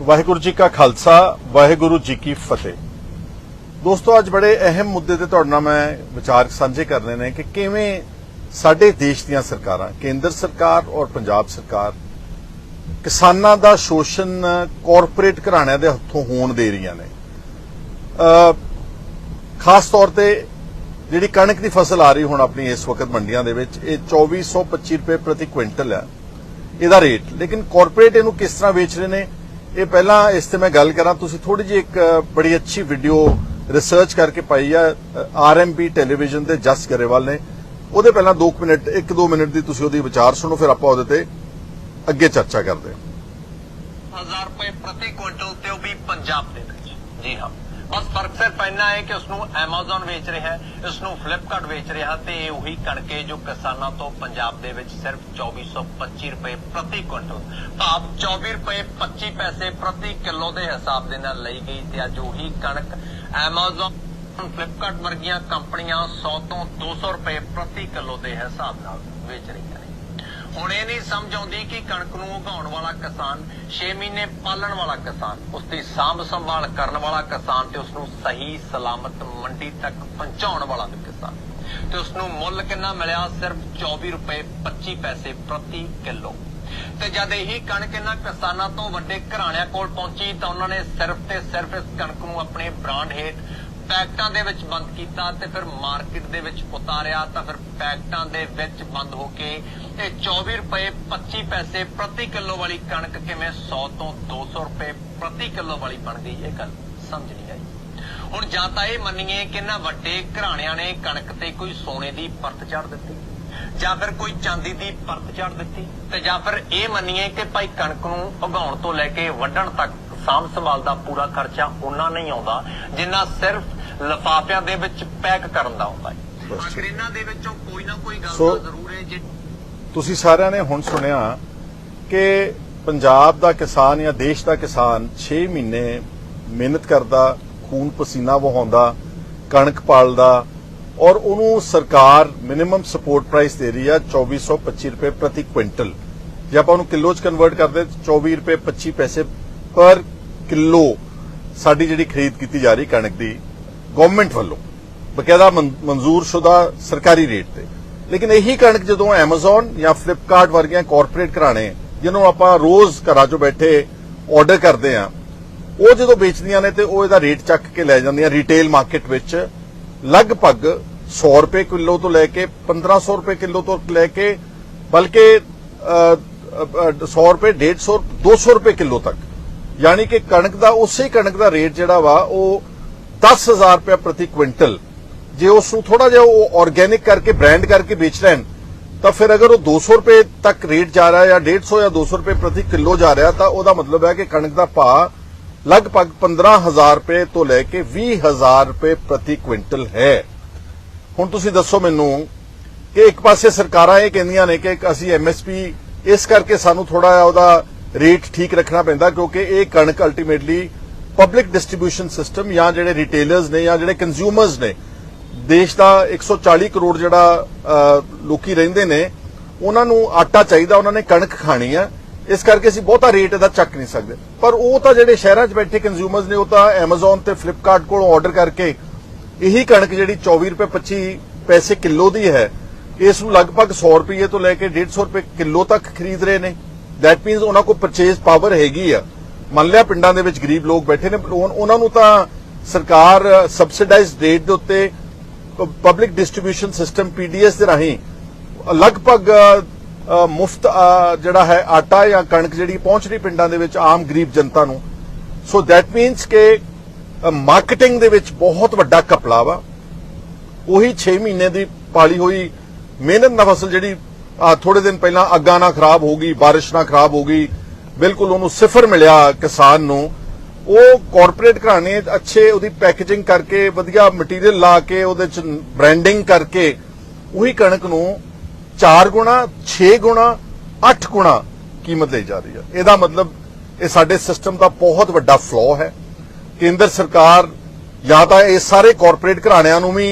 ਵਾਹਿਗੁਰੂ ਜੀ ਕਾ ਖਾਲਸਾ, ਵਾਹਿਗੁਰੂ ਜੀ ਕੀ ਫਤਿਹ। ਦੋਸਤੋ, ਅੱਜ ਬੜੇ ਅਹਿਮ ਮੁੱਦੇ ਤੇ ਤੁਹਾਡੇ ਨਾਲ ਮੈਂ ਵਿਚਾਰ ਸਾਂਝੇ ਕਰਨੇ ਨੇ ਕਿ ਕਿਵੇਂ ਸਾਡੇ ਦੇਸ਼ ਦੀਆਂ ਸਰਕਾਰਾਂ, ਕੇਂਦਰ ਸਰਕਾਰ ਔਰ ਪੰਜਾਬ ਸਰਕਾਰ, ਕਿਸਾਨਾਂ ਦਾ ਸ਼ੋਸ਼ਣ ਕਾਰਪੋਰੇਟ ਘਰਾਣਿਆਂ ਦੇ ਹੱਥੋਂ ਹੋਣ ਦੇ ਰਹੀਆਂ ਨੇ। ਖਾਸ ਤੌਰ ਤੇ ਜਿਹੜੀ ਕਣਕ ਦੀ ਫਸਲ ਆ ਰਹੀ ਹੁਣ ਆਪਣੀ ਇਸ ਵਕਤ ਮੰਡੀਆਂ ਦੇ ਵਿੱਚ, ਇਹ 2425 ਰੁਪਏ ਪ੍ਰਤੀ ਕੁਇੰਟਲ ਹੈ ਇਹਦਾ ਰੇਟ ਲੇਕਿਨ ਕਾਰਪੋਰੇਟ ਇਹਨੂੰ ਕਿਸ ਤਰ੍ਹਾਂ ਵੇਚ ਰਹੇ ਨੇ? ਇਹ ਪਹਿਲਾਂ ਇਸ ਤੇ ਮੈਂ ਗੱਲ ਕਰਾਂ, ਤੁਸੀਂ ਥੋੜੀ ਜਿਹੀ ਇੱਕ ਬੜੀ ਅੱਛੀ ਵੀਡੀਓ ਰਿਸਰਚ ਕਰਕੇ ਪਾਈ ਆ ਆਰਐਮਬੀ ਟੈਲੀਵਿਜ਼ਨ ਦੇ ਜਸ ਗਰੇਵਾਲ ਨੇ। ਉਹਦੇ ਪਹਿਲਾਂ 2 ਮਿੰਟ 1-2 ਮਿੰਟ ਦੀ ਤੁਸੀਂ ਉਹਦੀ ਵਿਚਾਰ ਸੁਣੋ, ਫਿਰ ਆਪਾਂ ਉਹਦੇ ਤੇ ਅੱਗੇ ਚਰਚਾ ਕਰਦੇ ਹਾਂ। ਹਜ਼ਾਰ ਰੁਪਏ ਪ੍ਰਤੀ ਕੁਇੰਟਲ ਤੇ ਉਹ ਵੀ ਪੰਜਾਬ ਦੇ ਵਿੱਚ। ਜੀ ਹਾਂ। ਬਸ ਫ਼ਰਕ ਸਿਰਫ ਇੰਨਾ ਹੈ ਕਿ ਉਸ ਨੂੰ Amazon ਵੇਚ ਰਿਹਾ ਹੈ ਇਸ ਨੂੰ Flipkart ਵੇਚ ਰਿਹਾ ਤੇ ਇਹ ਉਹੀ ਕਣਕੇ ਜੋ ਕਿਸਾਨਾਂ ਤੋਂ ਪੰਜਾਬ ਦੇ ਵਿੱਚ ਸਿਰਫ 2425 ਰੁਪਏ ਪ੍ਰਤੀ ਕੁਇੰਟਲ, ਭਾਵ 24 ਰੁਪਏ 25 ਪੈਸੇ ਪ੍ਰਤੀ ਕਿਲੋ ਦੇ ਹਿਸਾਬ ਦੇ ਨਾਲ ਲਈ ਗਈ ਤੇ ਅੱਜ ਉਹੀ ਕਣਕ Amazon, Flipkart ਵਰਗੀਆਂ ਕੰਪਨੀਆਂ 100 ਤੋਂ 200 ਰੁਪਏ ਪ੍ਰਤੀ ਕਿਲੋ ਦੇ ਹਿਸਾਬ ਨਾਲ ਵੇਚ ਰਹੀਆਂ ਨੇ। ਹੁਣ ਇਹ ਨਹੀਂ ਸਮਝ ਆਉਂਦੀ ਕਿ ਕਣਕ ਨੂੰ ਉਗਾਉਣ ਵਾਲਾ ਕਿਸਾਨ 6 ਮਹੀਨੇ ਪਾਲਣ ਵਾਲਾ ਕਿਸਾਨ ਉਸ ਦੀ ਸਾਂਭ ਸੰਭਾਲ ਕਰਨ ਵਾਲਾ ਕਿਸਾਨ ਤੇ ਉਸ ਨੂੰ ਸਹੀ, ਸਲਾਮਤ ਮੰਡੀ ਤੱਕ ਪਹੁੰਚਾਉਣ ਵਾਲਾ ਕਿਸਾਨ। ਤੇ ਉਸ ਨੂੰ ਮੁੱਲ ਕਿੰਨਾ ਮਿਲਿਆ? ਸਿਰਫ 24 ਰੁਪਏ 25 ਪੈਸੇ ਪ੍ਰਤੀ ਕਿਲੋ। ਤੇ ਜਦ ਇਹੀ ਕਣਕ ਇਹਨਾਂ ਕਿਸਾਨਾਂ ਤੋਂ ਵੱਡੇ ਘਰਾਣਿਆਂ ਕੋਲ ਪਹੁੰਚੀ ਤਾਂ ਉਹਨਾਂ ਨੇ ਸਿਰਫ ਤੇ ਸਿਰਫ ਇਸ ਕਣਕ ਨੂੰ ਆਪਣੇ ਬ੍ਰਾਂਡ ਹੇਠ ਪੈਕਟਾਂ ਦੇ ਵਿੱਚ ਬੰਦ ਕੀਤਾ ਤੇ ਫਿਰ ਮਾਰਕੀਟ ਦੇ ਵਿੱਚ ਉਤਾਰਿਆ ਤਾਂ ਫਿਰ ਪੈਕਟਾਂ ਦੇ ਵਿੱਚ ਬੰਦ ਹੋ ਕੇ ਇਹ 24 ਰੁਪਏ 25 ਪੈਸੇ ਪ੍ਰਤੀ ਕਿਲੋ ਵਾਲੀ ਕਣਕ ਕਿਵੇਂ 100 ਤੋਂ 200 ਰੁਪਏ ਪ੍ਰਤੀ ਕਿਲੋ ਵਾਲੀ ਬਣ ਗਈ, ਇਹ ਗੱਲ ਸਮਝ ਨਹੀਂ ਆਈ। ਹੁਣ ਜਾਂ ਤਾਂ ਇਹ ਮੰਨੀਏ ਕਿ ਇਹਨਾਂ ਵੱਡੇ ਘਰਾਣਿਆਂ ਨੇ ਕਣਕ ਤੇ ਕੋਈ ਸੋਨੇ ਦੀ ਪਰਤ ਚੜ ਦਿੱਤੀ, ਜਾਂ ਫਿਰ ਕੋਈ ਚਾਂਦੀ ਦੀ ਪਰਤ ਚੜ ਦਿੱਤੀ, ਤੇ ਜਾਂ ਫਿਰ ਇਹ ਮੰਨੀਏ ਕਿ ਭਾਈ ਕਣਕ ਨੂੰ ਉਗਾਉਣ ਤੋਂ ਲੈ ਕੇ ਵੱਢਣ ਤੱਕ ਸਾਂਭ ਸੰਭਾਲ ਦਾ ਪੂਰਾ ਖਰਚਾ ਉਹਨਾਂ ਨਹੀਂ ਆਉਂਦਾ, ਜਿੰਨਾ ਸਿਰਫ ਲਫਾਫਿਆਂ ਦੇ ਵਿੱਚ ਪੈਕ ਕਰਨ ਦਾ ਆਉਂਦਾ ਹੈ। ਆਖਰ ਇਹਨਾਂ ਦੇ ਵਿੱਚੋਂ ਕੋਈ ਨਾ ਕੋਈ ਗੱਲ ਸੋ- ਤਾਂ ਜ਼ਰੂਰ ਹੈ ਜੇ ਤੁਸੀਂ ਸਾਰਿਆਂ ਨੇ ਹੁਣ ਸੁਣਿਆ ਕਿ ਪੰਜਾਬ ਦਾ ਕਿਸਾਨ ਜਾਂ ਦੇਸ਼ ਦਾ ਕਿਸਾਨ 6 ਮਹੀਨੇ ਮਿਹਨਤ ਕਰਦਾ ਖੂਨ ਪਸੀਨਾ ਵਹਾਉਂਦਾ ਕਣਕ ਪਾਲਦਾ ਔਰ ਉਹਨੂੰ ਸਰਕਾਰ ਮਿਨੀਮਮ ਸਪੋਰਟ ਪ੍ਰਾਈਸ ਦੇ ਰਹੀ ਆ 2425 ਰੁਪਏ ਪ੍ਰਤੀ ਕੁਇੰਟਲ ਜੇ ਆਪਾਂ ਉਹਨੂੰ ਕਿਲੋ ਚ ਕਨਵਰਟ ਕਰਦੇ ਤਾਂ 24 ਰੁਪਏ 25 ਪੈਸੇ ਪਰ ਕਿਲੋ ਸਾਡੀ ਜਿਹੜੀ ਖਰੀਦ ਕੀਤੀ ਜਾ ਰਹੀ ਕਣਕ ਦੀ ਗਵਰਨਮੈਂਟ ਵੱਲੋਂ ਬਕਾਇਦਾ ਮਨਜ਼ੂਰ ਸ਼ੁਦਾ ਸਰਕਾਰੀ ਰੇਟ ਤੇ। ਲੇਕਿਨ ਇਹੀ ਕਣਕ ਜਦੋਂ Amazon ਜਾਂ Flipkart ਵਰਗੀਆਂ ਕਾਰਪੋਰੇਟ ਘਰਾਣੇ ਜਿਹਨੂੰ ਆਪਾਂ ਰੋਜ਼ ਘਰਾਂ 'ਚੋਂ ਬੈਠੇ ਆਰਡਰ ਕਰਦੇ ਆ ਉਹ ਜਦੋਂ ਵੇਚਦੀਆਂ ਨੇ ਤੇ ਉਹ ਇਹਦਾ ਰੇਟ ਚੱਕ ਕੇ ਲੈ ਜਾਂਦੀਆਂ ਰਿਟੇਲ ਮਾਰਕੀਟ ਵਿੱਚ ਲਗਭਗ 100 ਰੁਪਏ ਕਿਲੋ ਤੋਂ ਲੈ ਕੇ 1500 ਰੁਪਏ ਕਿਲੋ ਤੋਂ ਲੈ ਕੇ ਬਲਕਿ ਅ, ਅ, ਅ, 100 ਰੁਪਏ 150 200 ਰੁਪਏ ਕਿਲੋ ਤੱਕ। ਯਾਨੀ ਕਿ ਕਣਕ ਦਾ ਉਸੇ ਕਣਕ ਦਾ ਰੇਟ ਜਿਹੜਾ ਵਾ ਉਹ 10000 ਰੁਪਏ ਪ੍ਰਤੀ ਕੁਇੰਟਲ। ਜੇ ਉਸ ਨੂੰ ਥੋੜਾ ਜਿਹਾ ਉਹ ਆਰਗੇਨਿਕ ਕਰਕੇ ਬ੍ਰਾਂਡ ਕਰਕੇ ਵੇਚ ਲੈਣ, ਤਾਂ ਫਿਰ ਅਗਰ ਉਹ 200 ਰੁਪਏ ਤੱਕ ਰੇਟ ਜਾ ਰਿਹਾ ਜਾਂ 150 ਜਾਂ 200 ਰੁਪਏ ਪ੍ਰਤੀ ਕਿਲੋ ਜਾ ਰਿਹਾ, ਤਾਂ ਉਹਦਾ ਮਤਲਬ ਹੈ ਕਿ ਕਣਕ ਦਾ ਭਾਅ ਲਗਭਗ 15000 ਰੁਪਏ ਤੋਂ ਲੈ ਕੇ 20000 ਰੁਪਏ ਪ੍ਰਤੀ ਕੁਇੰਟਲ ਹੈ। ਹੁਣ ਤੁਸੀਂ ਦੱਸੋ ਮੈਨੂੰ ਕਿ ਇੱਕ ਪਾਸੇ ਸਰਕਾਰਾਂ ਇਹ ਕਹਿੰਦੀਆਂ ਨੇ ਕਿ ਅਸੀਂ ਐਮਐਸਪੀ ਇਸ ਕਰਕੇ ਸਾਨੂੰ ਥੋੜਾ ਜਿਹਾ ਉਹਦਾ ਰੇਟ ਠੀਕ ਰੱਖਣਾ ਪੈਂਦਾ, ਕਿਉਂਕਿ ਇਹ ਕਣਕ ਅਲਟੀਮੇਟਲੀ ਪਬਲਿਕ ਡਿਸਟ੍ਰੀਬਿਊਸ਼ਨ ਸਿਸਟਮ ਜਾਂ ਜਿਹੜੇ ਰਿਟੇਲਰਸ ਨੇ ਜਾਂ ਜਿਹੜੇ ਕੰਜ਼ਿਊਮਰਸ ਨੇ, ਦੇਸ਼ ਦਾ 140 ਕਰੋੜ ਜਿਹੜਾ ਲੋਕੀ ਰਹਿੰਦੇ ਨੇ, ਉਹਨਾਂ ਨੂੰ ਆਟਾ ਚਾਹੀਦਾ, ਉਹਨਾਂ ਨੇ ਕਣਕ ਖਾਣੀ ਆ। ਇਸ ਕਰਕੇ ਅਸੀਂ ਬਹੁਤਾ ਰੇਟ ਇਹਦਾ ਚੱਕ ਨਹੀਂ ਸਕਦੇ। ਪਰ ਉਹ ਤਾਂ ਜਿਹੜੇ ਸ਼ਹਿਰਾਂ 'ਚ ਬੈਠੇ ਕੰਜ਼ਿਊਮਰਸ ਨੇ, ਉਹ ਤਾਂ Amazon ਤੇ Flipkart ਕੋਲੋਂ ਆਰਡਰ ਕਰਕੇ ਇਹੀ ਕਣਕ ਜਿਹੜੀ 24 ਰੁਪਏ 25 ਪੈਸੇ ਕਿਲੋ ਦੀ ਹੈ, ਇਸ ਨੂੰ ਲਗਭਗ 100 ਰੁਪਏ ਤੋਂ ਲੈ ਕੇ 150 ਰੁਪਏ ਕਿਲੋ ਤੱਕ ਖਰੀਦ ਰਹੇ ਨੇ। ਦੈਟ ਮੀਨਸ ਉਹਨਾਂ ਕੋਲ ਪਰਚੇਸ ਪਾਵਰ ਹੈਗੀ ਆ। ਮੰਨ ਲਿਆ ਪਿੰਡਾਂ ਦੇ ਵਿੱਚ ਗਰੀਬ ਲੋਕ ਬੈਠੇ ਨੇ ਉਹ- ਉਹਨਾਂ ਨੂੰ ਤਾਂ ਸਰਕਾਰ ਸਬਸਿਡਾਈਜ਼ਡ ਰੇਟ ਦੇ ਉੱਤੇ ਪਬਲਿਕ ਡਿਸਟ੍ਰੀਬਿਊਸ਼ਨ ਸਿਸਟਮ ਪੀਡੀਐਸ ਦੇ ਰਾਹੀਂ ਲਗਭਗ ਮੁਫਤ ਜਿਹੜਾ ਹੈ ਆਟਾ ਜਾਂ ਕਣਕ ਜਿਹੜੀ ਪਹੁੰਚ ਰਹੀ ਪਿੰਡਾਂ ਦੇ ਵਿੱਚ ਆਮ ਗਰੀਬ ਜਨਤਾ ਨੂੰ। ਸੋ ਦੈਟ ਮੀਨਸ ਕਿ ਮਾਰਕੀਟਿੰਗ ਦੇ ਵਿੱਚ ਬਹੁਤ ਵੱਡਾ ਕਪੜਾ ਵਾ। ਉਹੀ 6 ਮਹੀਨੇ ਦੀ ਪਾਲੀ ਹੋਈ ਮਿਹਨਤ ਨਾਲ ਫਸਲ ਜਿਹੜੀ ਥੋੜੇ ਦਿਨ ਪਹਿਲਾਂ ਅੱਗਾਂ ਨਾ ਖਰਾਬ ਹੋ ਗਈ, ਬਾਰਿਸ਼ ਨਾ ਖਰਾਬ ਹੋ ਗਈ ਬਿਲਕੁਲ ਉਹਨੂੰ ਸਿਫਰ ਮਿਲਿਆ ਕਿਸਾਨ ਨੂੰ। ਉਹ ਕਾਰਪੋਰੇਟ ਘਰਾਣੇ ਅੱਛੇ ਉਹਦੀ ਪੈਕੇਜਿੰਗ ਕਰਕੇ, ਵਧੀਆ ਮਟੀਰੀਅਲ ਲਾ ਕੇ, ਉਹਦੇ ਚ ਬ੍ਰਾਂਡਿੰਗ ਕਰਕੇ, ਉਹੀ ਕਣਕ ਨੂੰ 4 ਗੁਣਾ 6 ਗੁਣਾ 8 ਗੁਣਾ ਕੀਮਤ ਲਈ ਜਾ ਰਹੀ ਹੈ ਇਹਦਾ ਮਤਲਬ ਇਹ ਸਾਡੇ ਸਿਸਟਮ ਦਾ ਬਹੁਤ ਵੱਡਾ ਫਲੋ ਹੈ। ਕੇਂਦਰ ਸਰਕਾਰ ਜਾਂ ਤਾਂ ਇਹ ਸਾਰੇ ਕਾਰਪੋਰੇਟ ਘਰਾਣਿਆਂ ਨੂੰ ਵੀ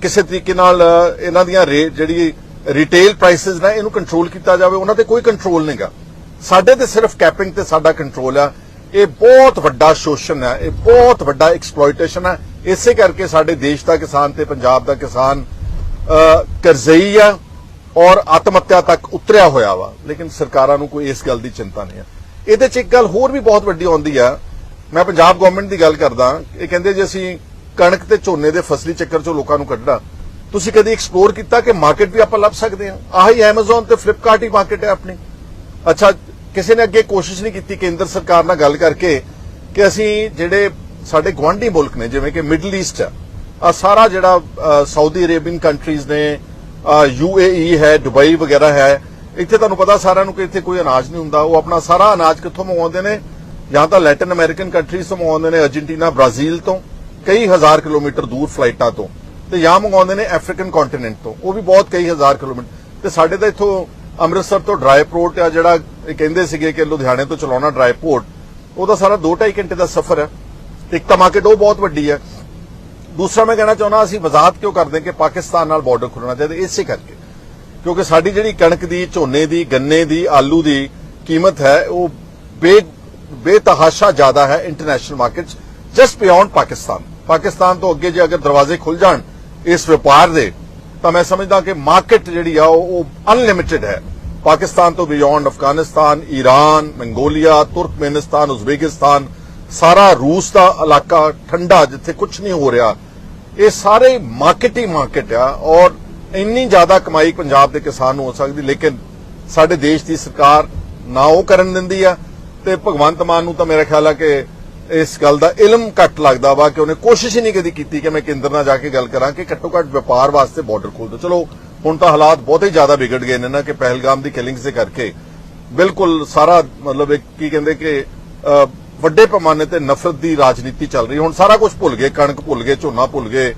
ਕਿਸੇ ਤਰੀਕੇ ਨਾਲ ਇਹਨਾਂ ਦੀਆਂ ਜਿਹੜੀ ਰਿਟੇਲ ਪ੍ਰਾਈਸਸ ਨੇ, ਇਹਨੂੰ ਕੰਟਰੋਲ ਕੀਤਾ ਜਾਵੇ। ਉਹਨਾਂ ਤੇ ਕੋਈ ਕੰਟਰੋਲ ਨਹੀਂਗਾ ਸਾਡੇ ਤੇ ਸਿਰਫ ਕੈਪਿੰਗ ਤੇ ਸਾਡਾ ਕੰਟਰੋਲ ਆ। ਇਹ ਬਹੁਤ ਵੱਡਾ ਸ਼ੋਸ਼ਣ ਹੈ ਇਹ ਬਹੁਤ ਵੱਡਾ ਐਕਸਪਲੋਇਟੇਸ਼ਨ ਹੈ ਇਸੇ ਕਰਕੇ ਸਾਡੇ ਦੇਸ਼ ਦਾ ਕਿਸਾਨ ਤੇ ਪੰਜਾਬ ਦਾ ਕਿਸਾਨ ਅ, ਕਰਜ਼ਈ ਆ ਔਰ ਆਤਮ ਹੱਤਿਆ ਤੱਕ ਉਤਰਿਆ ਹੋਇਆ ਵਾ। ਲੇਕਿਨ ਸਰਕਾਰਾਂ ਨੂੰ ਕੋਈ ਇਸ ਗੱਲ ਦੀ ਚਿੰਤਾ ਨਹੀਂ ਹੈ ਇਹਦੇ ਚ ਇੱਕ ਗੱਲ ਹੋਰ ਵੀ ਬਹੁਤ ਵੱਡੀ ਆਉਂਦੀ ਆ। ਮੈਂ ਪੰਜਾਬ ਗਵਰਨਮੈਂਟ ਦੀ ਗੱਲ ਕਰਦਾ। ਇਹ ਕਹਿੰਦੇ ਜੇ ਅਸੀਂ ਕਣਕ ਤੇ ਝੋਨੇ ਦੇ ਫਸਲੀ ਚੱਕਰ ਚੋਂ ਲੋਕਾਂ ਨੂੰ ਕੱਢਣਾ ਤੁਸੀਂ ਕਦੀ ਐਕਸਪਲੋਰ ਕੀਤਾ ਕਿ ਮਾਰਕੀਟ ਵੀ ਆਪਾਂ ਲੱਭ ਸਕਦੇ ਹਾਂ ਆਹੀ Amazon ਤੇ Flipkart ਹੀ ਮਾਰਕੀਟ ਹੈ ਆਪਣੀ। ਅੱਛਾ ਕਿਸੇ ਨੇ ਅੱਗੇ ਕੋਸ਼ਿਸ਼ ਨਹੀਂ ਕੀਤੀ ਕੇਂਦਰ ਸਰਕਾਰ ਨਾਲ ਗੱਲ ਕਰਕੇ ਕਿ ਅਸੀਂ ਜਿਹੜੇ ਸਾਡੇ ਗਵਾਂਢੀ ਮੁਲਕ ਨੇ, ਜਿਵੇਂ ਕਿ ਮਿਡਲ ਈਸਟ ਆ ਸਾਰਾ ਜਿਹੜਾ ਸਾਊਦੀ ਅਰੇਬੀਅਨ ਕੰਟਰੀਜ਼ ਨੇ ਯੂਏਈ ਹੈ ਦੁਬਈ ਵਗੈਰਾ ਹੈ, ਇੱਥੇ ਤੁਹਾਨੂੰ ਪਤਾ ਸਾਰਿਆਂ ਨੂੰ ਕਿ ਇੱਥੇ ਕੋਈ ਅਨਾਜ ਨਹੀਂ ਹੁੰਦਾ, ਉਹ ਆਪਣਾ ਸਾਰਾ ਅਨਾਜ ਕਿੱਥੋਂ ਮੰਗਵਾਉਂਦੇ ਨੇ? ਜਾਂ ਤਾਂ ਲੈਟਿਨ ਅਮਰੀਕਨ ਕੰਟਰੀਜ਼ ਤੋਂ ਮੰਗਵਾਉਂਦੇ ਨੇ ਅਰਜنٹੀਨਾ ਬ੍ਰਾਜ਼ੀਲ ਤੋਂ, ਕਈ ਹਜ਼ਾਰ ਕਿਲੋਮੀਟਰ ਦੂਰ ਫਲਾਈਟਾਂ ਤੋਂ, ਤੇ ਜਾਂ ਮੰਗਵਾਉਂਦੇ ਨੇ ਅਫਰੀਕਨ ਕੰਟੀਨੈਂਟ ਤੋਂ, ਉਹ ਵੀ ਬਹੁਤ ਕਈ ਹਜ਼ਾਰ ਕਿਲੋਮੀਟਰ, ਤੇ ਸਾਡੇ ਤਾਂ ਇੱਥੋਂ ਅੰਮ੍ਰਿਤਸਰ ਤੋਂ ਡਰਾਈ ਆ ਜਿਹੜਾ ਕਹਿੰਦੇ ਸੀਗੇ ਕਿ ਲੁਧਿਆਣੇ ਤੋਂ ਚਲਾਉਣਾ ਡਰਾਈਪੋਰਟ ਉਹਦਾ ਸਾਰਾ 2.5 ਘੰਟੇ ਦਾ ਸਫ਼ਰ ਹੈ। ਇੱਕ ਤਾਂ ਮਾਰਕੀਟ ਉਹ ਬਹੁਤ ਵੱਡੀ ਹੈ। ਦੂਸਰਾ ਮੈਂ ਕਹਿਣਾ ਚਾਹੁੰਦਾ, ਅਸੀਂ ਵਜ਼ਾਹਤ ਕਿਉਂ ਕਰਦੇ ਕਿ ਪਾਕਿਸਤਾਨ ਨਾਲ ਬਾਰਡਰ ਖੁੱਲਣਾ ਚਾਹੀਦਾ ਇਸੇ ਕਰਕੇ। ਕਿਉਂਕਿ ਸਾਡੀ ਜਿਹੜੀ ਕਣਕ ਦੀ, ਝੋਨੇ ਦੀ, ਗੰਨੇ ਦੀ, ਆਲੂ ਦੀ ਕੀਮਤ ਹੈ, ਉਹ ਬੇ, ਬੇਤਹਾਸ਼ਾ ਜ਼ਿਆਦਾ ਹੈ international market just beyond Pakistan. Pakistan ਤੋਂ ਅੱਗੇ ਜੇ ਅਗਰ ਦਰਵਾਜ਼ੇ ਖੁੱਲ ਜਾਣ ਇਸ ਵਪਾਰ ਦੇ ਤਾਂ ਮੈਂ ਸਮਝਦਾ ਕਿ ਮਾਰਕੀਟ ਜਿਹੜੀ ਆ, ਉਹ ਅਨਲਿਮਿਟਿਡ ਹੈ। ਪਾਕਿਸਤਾਨ ਤੋਂ beyond Afghanistan, Iran, Mongolia, Turkmenistan, Uzbekistan, ਸਾਰਾ ਰੂਸ ਦਾ ਇਲਾਕਾ ਠੰਡਾ ਜਿੱਥੇ ਕੁਝ ਨਹੀਂ ਹੋ ਰਿਹਾ। ਇਹ ਸਾਰੇ ਮਾਰਕੀਟ ਹੀ ਮਾਰਕੀਟ ਆ ਔਰ ਇੰਨੀ ਜ਼ਿਆਦਾ ਕਮਾਈ ਪੰਜਾਬ ਦੇ ਕਿਸਾਨ ਨੂੰ ਹੋ ਸਕਦੀ, ਲੇਕਿਨ ਸਾਡੇ ਦੇਸ਼ ਦੀ ਸਰਕਾਰ ਨਾ ਉਹ ਕਰਨ ਦਿੰਦੀ ਆ। ਤੇ ਭਗਵੰਤ ਮਾਨ ਨੂੰ ਤਾਂ ਮੇਰਾ ਖਿਆਲ ਆ ਕਿ ਇਸ ਗੱਲ ਦਾ ਇਲਮ ਘੱਟ ਲੱਗਦਾ ਵਾ ਕਿ ਉਹਨੇ ਕੋਸ਼ਿਸ਼ ਹੀ ਨਹੀਂ ਕਦੀ ਕੀਤੀ ਕਿ ਮੈਂ ਕੇਂਦਰ ਨਾਲ ਜਾ ਕੇ ਗੱਲ ਕਰਾਂ ਕਿ ਘੱਟੋ ਘੱਟ ਵਪਾਰ ਵਾਸਤੇ ਬਾਰਡਰ ਖੋਲ ਦਿਓ। ਚਲੋ, ਹੁਣ ਤਾਂ ਹਾਲਾਤ ਬਹੁਤ ਹੀ ਜ਼ਿਆਦਾ ਵਿਗੜ ਗਏ ਨੇ ਨਾ ਕਿ ਪਹਿਲਗਾਮ ਦੀ ਕਿਲਿੰਗਸ ਦੇ ਕਰਕੇ। ਬਿਲਕੁਲ ਸਾਰਾ ਮਤਲਬ ਕੀ ਕਹਿੰਦੇ ਕਿ ਵੱਡੇ ਪੈਮਾਨੇ ਤੇ ਨਫ਼ਰਤ ਦੀ ਰਾਜਨੀਤੀ ਚੱਲ ਰਹੀ ਹੁਣ ਸਾਰਾ ਕੁਝ ਭੁੱਲ ਗਏ, ਕਣਕ ਭੁੱਲ ਗਏ, ਝੋਨਾ ਭੁੱਲ ਗਏ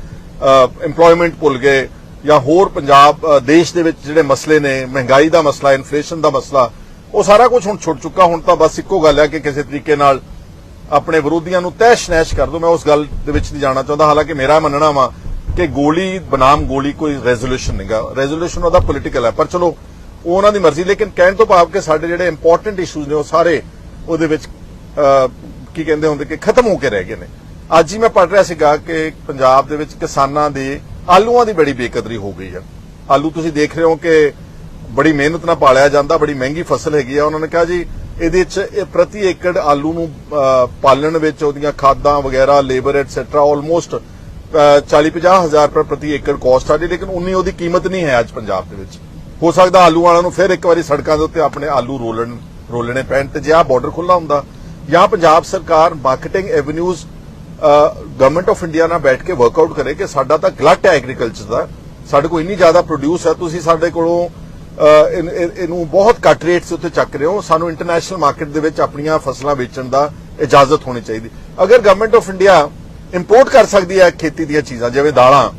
EMPLOYMENT ਭੁੱਲ ਗਏ ਜਾਂ ਹੋਰ ਪੰਜਾਬ ਦੇਸ਼ ਦੇ ਵਿੱਚ ਜਿਹੜੇ ਮਸਲੇ ਨੇ, ਮਹਿੰਗਾਈ ਦਾ ਮਸਲਾ ਇਨਫਲੇਸ਼ਨ ਦਾ ਮਸਲਾ, ਉਹ ਸਾਰਾ ਕੁਝ ਹੁਣ ਛੁੱਟ ਚੁੱਕਾ। ਹੁਣ ਤਾਂ ਬਸ ਇੱਕੋ ਗੱਲ ਹੈ ਕਿ ਕਿਸੇ ਤਰੀਕੇ ਨਾਲ ਆਪਣੇ ਵਿਰੋਧੀਆਂ ਨੂੰ ਤੈਸ਼ ਨੈਸ਼ ਕਰ ਦੋ ਮੈਂ ਉਸ ਗੱਲ ਦੇ ਵਿੱਚ ਨਹੀਂ ਜਾਣਾ ਚਾਹੁੰਦਾ। ਹਾਲਾਂਕਿ ਮੇਰਾ ਮੰਨਣਾ ਵਾ ਕਿ ਗੋਲੀ, ਬਨਾਮ ਗੋਲੀ ਕੋਈ ਰੈਜ਼ੋਲੂਸ਼ਨ ਨਹੀਂਗਾ ਰੈਜ਼ੋਲੂਸ਼ਨ ਉਹਦਾ ਪੋਲੀਟੀਕਲ ਹੈ, ਪਰ ਚਲੋ, ਉਹ ਉਹਨਾਂ ਦੀ ਮਰਜ਼ੀ, ਲੇਕਿਨ ਕਹਿਣ ਤੋਂ ਭਾਵ ਕਿ ਸਾਡੇ ਜਿਹੜੇ ਇੰਪੋਰਟੈਂਟ ਇਸ਼ੂਜ਼ ਨੇ, ਉਹ ਸਾਰੇ ਉਹਦੇ ਵਿੱਚ ਕੀ ਕਹਿੰਦੇ ਹੁੰਦੇ ਕਿ ਖਤਮ ਹੋ ਕੇ ਰਹਿ ਗਏ ਨੇ। ਅੱਜ ਹੀ ਮੈਂ ਪੜ ਰਿਹਾ ਸੀਗਾ ਕਿ ਪੰਜਾਬ ਦੇ ਵਿੱਚ ਕਿਸਾਨਾਂ ਦੇ, ਆਲੂਆਂ ਦੀ ਬੜੀ ਬੇਕਦਰੀ ਹੋ ਗਈ ਹੈ ਆਲੂ ਤੁਸੀਂ ਦੇਖ ਰਹੇ ਹੋ ਕਿ ਬੜੀ ਮਿਹਨਤ ਨਾਲ ਪਾਲਿਆ ਜਾਂਦਾ, ਬੜੀ ਮਹਿੰਗੀ ਫਸਲ ਹੈਗੀ ਆ। ਉਹਨਾਂ ਨੇ ਕਿਹਾ ਜੀ ਇਹਦੇ ਚ ਇਹ ਪ੍ਰਤੀ ਏਕੜ ਆਲੂ ਨੂੰ ਪਾਲਣ ਵਿੱਚ ਉਹਦੀਆਂ ਖਾਦਾਂ ਵਗੈਰਾ ਲੇਬਰ ਐਟਸੈਟਰਾ ਆਲਮੋਸਟ 40-50 ਹਜ਼ਾਰ ਰੁਪਏ ਪ੍ਰਤੀ ਏਕੜ ਕਾਸਟ ਆ ਰਹੀ ਲੇਕਿਨ ਉਨੀ ਉਹਦੀ ਕੀਮਤ ਨਹੀਂ ਹੈ ਅੱਜ ਪੰਜਾਬ ਦੇ ਵਿੱਚ। ਹੋ ਸਕਦਾ ਆਲੂ ਵਾਲਿਆਂ ਨੂੰ ਫਿਰ ਇੱਕ ਵਾਰੀ ਸੜਕਾਂ ਦੇ ਉੱਤੇ ਆਪਣੇ ਆਲੂ ਰੋਲਣ, ਰੋਲਣੇ ਪੈਣ ਤੇ ਜੇ ਆ ਬਾਰਡਰ ਖੁੱਲਾ ਹੁੰਦਾ, ਜਾਂ ਪੰਜਾਬ ਸਰਕਾਰ marketing avenues government of India ਨਾਲ ਬੈਠ ਕੇ ਵਰਕਆਊਟ ਕਰੇ ਕਿ ਸਾਡਾ ਤਾਂ ਗਲਟ ਹੈ ਐਗਰੀਕਲਚਰ ਦਾ, ਸਾਡੇ ਕੋਲ ਇੰਨੀ ਜ਼ਿਆਦਾ ਪ੍ਰੋਡਿਊਸ ਹੈ, ਤੁਸੀਂ ਸਾਡੇ ਕੋਲੋਂ ਇਹਨੂੰ ਬਹੁਤ ਘੱਟ ਰੇਟਸ ਉੱਤੇ ਚੱਕ ਰਹੇ ਹੋ। ਸਾਨੂੰ ਇੰਟਰਨੈਸ਼ਨਲ ਮਾਰਕੀਟ ਦੇ ਵਿੱਚ ਆਪਣੀਆਂ ਫਸਲਾਂ ਵੇਚਣ ਦਾ ਇਜਾਜ਼ਤ ਹੋਣੀ ਚਾਹੀਦੀ। ਅਗਰ ਗਵਰਨਮੈਂਟ ਆਫ ਇੰਡੀਆ ਇੰਪੋਰਟ ਕਰ ਸਕਦੀ ਹੈ ਖੇਤੀ ਦੀਆਂ ਚੀਜ਼ਾਂ, ਜਿਵੇਂ ਦਾਲਾਂ